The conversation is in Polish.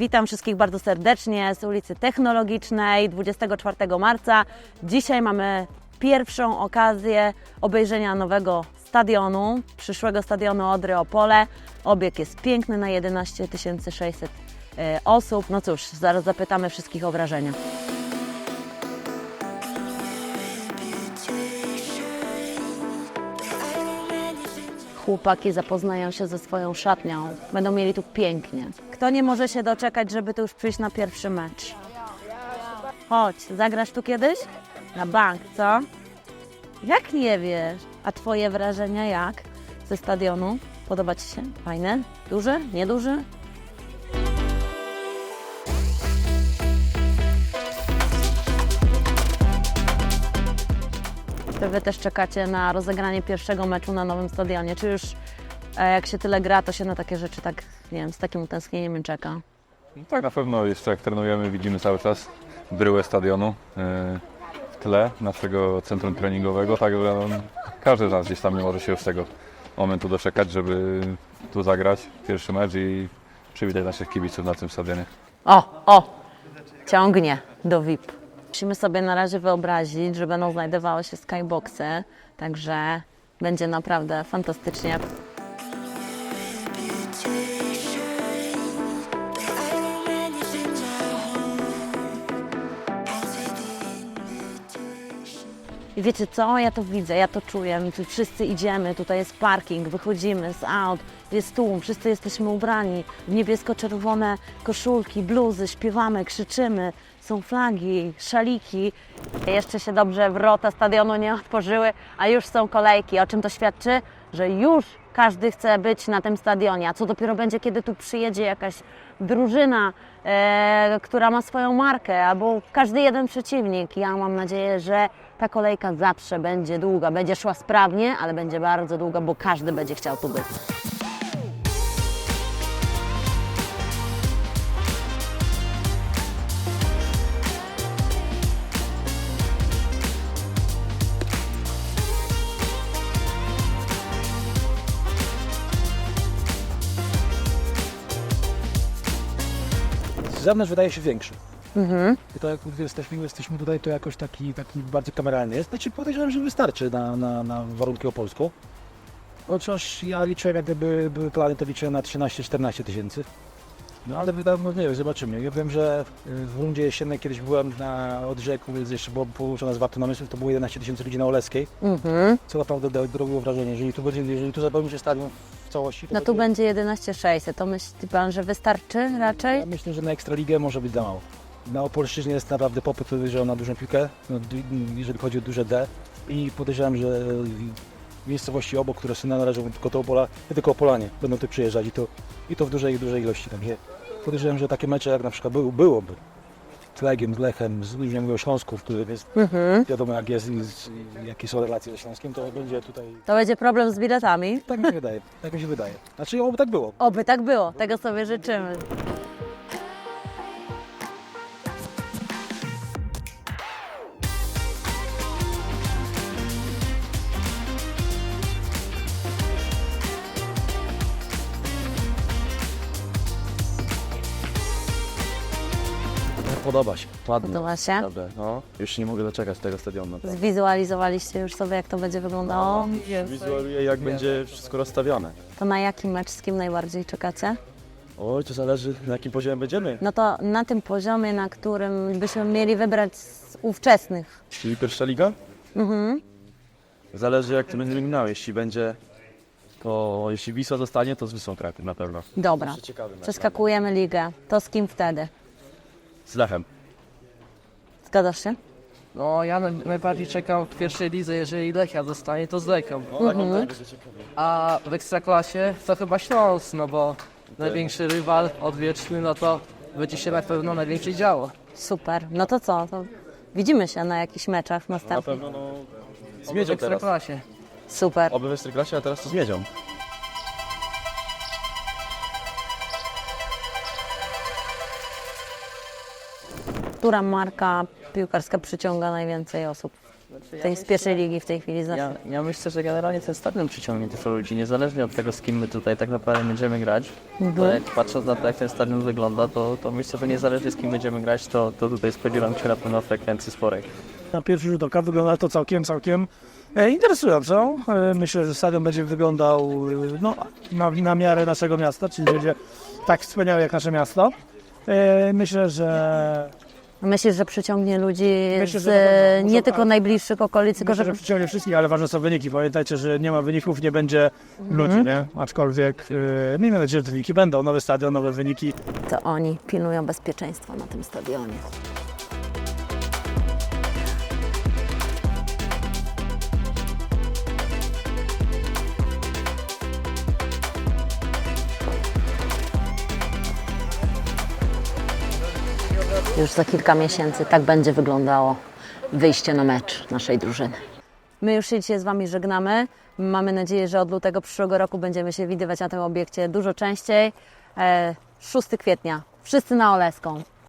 Witam wszystkich bardzo serdecznie z ulicy Technologicznej 24 marca. Dzisiaj mamy pierwszą okazję obejrzenia nowego stadionu, przyszłego stadionu Odry Opole. Obieg jest piękny na 11 600 e, osób. No cóż, zaraz zapytamy wszystkich o wrażenia. Chłopaki zapoznają się ze swoją szatnią. Będą mieli tu pięknie. Kto nie może się doczekać, żeby tu już przyjść na pierwszy mecz? Chodź, zagrasz tu kiedyś? Na bank, co? Jak nie wiesz? A twoje wrażenia jak ze stadionu? Podoba ci się? Fajne? Duży? Nieduży? Wy też czekacie na rozegranie pierwszego meczu na nowym stadionie. Czy już e, jak się tyle gra, to się na takie rzeczy tak, nie wiem, z takim utęsknieniem czeka? Tak, na pewno jeszcze jak trenujemy, widzimy cały czas bryłę stadionu yy, w tle naszego centrum treningowego, także no, każdy z nas gdzieś tam nie może się już tego momentu doczekać, żeby tu zagrać pierwszy mecz i przywitać naszych kibiców na tym stadionie. O, o! Ciągnie do VIP. Musimy sobie na razie wyobrazić, że będą znajdowały się skyboxy, także będzie naprawdę fantastycznie. I wiecie co? Ja to widzę, ja to czuję. My tu wszyscy idziemy, tutaj jest parking, wychodzimy z aut, jest tłum, wszyscy jesteśmy ubrani w niebiesko-czerwone koszulki, bluzy, śpiewamy, krzyczymy, są flagi, szaliki. Jeszcze się dobrze wrota stadionu nie otworzyły, a już są kolejki. O czym to świadczy? Że już każdy chce być na tym stadionie. A co dopiero będzie, kiedy tu przyjedzie jakaś drużyna, e, która ma swoją markę, albo każdy jeden przeciwnik. Ja mam nadzieję, że ta kolejka zawsze będzie długa. Będzie szła sprawnie, ale będzie bardzo długa, bo każdy będzie chciał tu być. Z zewnątrz wydaje się większy. I to jak jesteśmy, jesteśmy tutaj, to jakoś taki, taki bardziej kameralny jest. Znaczy podejrzewam, że wystarczy na, na, na warunki opolską. Chociaż ja liczyłem, jak gdyby były plany, to liczyłem na 13-14 tysięcy. No ale wydaje no, nie wiem, zobaczymy. Ja wiem, że y, w rundzie jesiennej kiedyś byłem na Odrzeku, więc jeszcze było połączone z Wartą Namysłów, to było 11 tysięcy ludzi na Oleskiej, Mhm. co naprawdę robiło wrażenie. Jeżeli tu, będzie, jeżeli tu zapełni się stadion całości, No tu będzie 11600. To myśli Pan, że wystarczy raczej? Ja myślę, że na Ekstraligę może być za mało. Na Opolszczyźnie jest naprawdę popyt podejrzewam na dużą piłkę, no, jeżeli chodzi o duże D i podejrzewam, że miejscowości obok, które są należą tylko do Opola, nie tylko Opolanie będą tu przyjeżdżać i to, i to w dużej, dużej ilości. Także podejrzewam, że takie mecze jak na przykład był, byłoby z Legiem, z Lechem, z Luźnią mówię o Śląsku, w którym jest Mhm. wiadomo jak jest i z, jakie są relacje ze Śląskiem, to będzie tutaj, To będzie problem z biletami. tak mi się wydaje, tak mi się wydaje. Znaczy oby tak było. Oby tak było, tego sobie życzymy. Podoba się, ładnie. Podoba się? Dobra, no. Już się nie mogę doczekać tego stadionu. naprawdę. Zwizualizowaliście już sobie, jak to będzie wyglądało? Wizualuję jak będzie wszystko rozstawione. To na jaki mecz z kim najbardziej czekacie? Oj, to zależy na jakim poziomie będziemy. No to na tym poziomie, na którym byśmy mieli wybrać z ówczesnych. Czyli pierwsza liga? Mhm. Zależy jak to będziemy minęło. Jeśli będzie, to jeśli Wisła zostanie, to z Wisłą Kraków na pewno. Dobra, Jeszcze ciekawy mecz. przeskakujemy ligę. To z kim wtedy? Z Lechem. Zgadzasz się? No, ja naj- najbardziej czekam w pierwszej lidze, jeżeli Lechia zostanie, to z Lechią. Mhm. A w Ekstraklasie to chyba Śląsk, no bo największy rywal odwieczny, no to będzie się na pewno najwięcej działo. Super. No to co? To widzimy się na jakichś meczach Na następnych. pewno no... Z W Miedzią teraz. Ekstraklasie. Super. Oby w Ekstraklasie, a teraz to z Miedzią. Która marka piłkarska przyciąga najwięcej osób? tej z pierwszej ligi w tej chwili. Ja, ja myślę, że generalnie ten stadion przyciągnie dużo ludzi, niezależnie od tego, z kim my tutaj tak naprawdę będziemy grać. To jak patrząc na to, jak ten stadion wygląda, to, to myślę, że niezależnie z kim będziemy grać, to, to tutaj spodziewam się na pewno frekwencji sporej. Na pierwszy rzut oka wygląda to całkiem, całkiem e, interesująco. E, myślę, że stadion będzie wyglądał e, no, na, na miarę naszego miasta, czyli będzie tak wspaniały jak nasze miasto. Myślę, że Myślisz, że przyciągnie ludzi Myślę, z że na pewno. nie tylko najbliższych okolic, tylko Myślę, że że przyciągnie wszystkich, ale ważne są wyniki. Pamiętajcie, że nie ma wyników, nie będzie ludzi, nie? Aczkolwiek yy, miejmy nadzieję, że te wyniki będą. Nowy stadion, nowe wyniki. to oni pilnują bezpieczeństwa na tym stadionie. Już za kilka miesięcy tak będzie wyglądało wyjście na mecz naszej drużyny. My już się dzisiaj z Wami żegnamy. Mamy nadzieję, że od lutego przyszłego roku będziemy się widywać na tym obiekcie dużo częściej. E, 6 kwietnia, wszyscy na Oleską.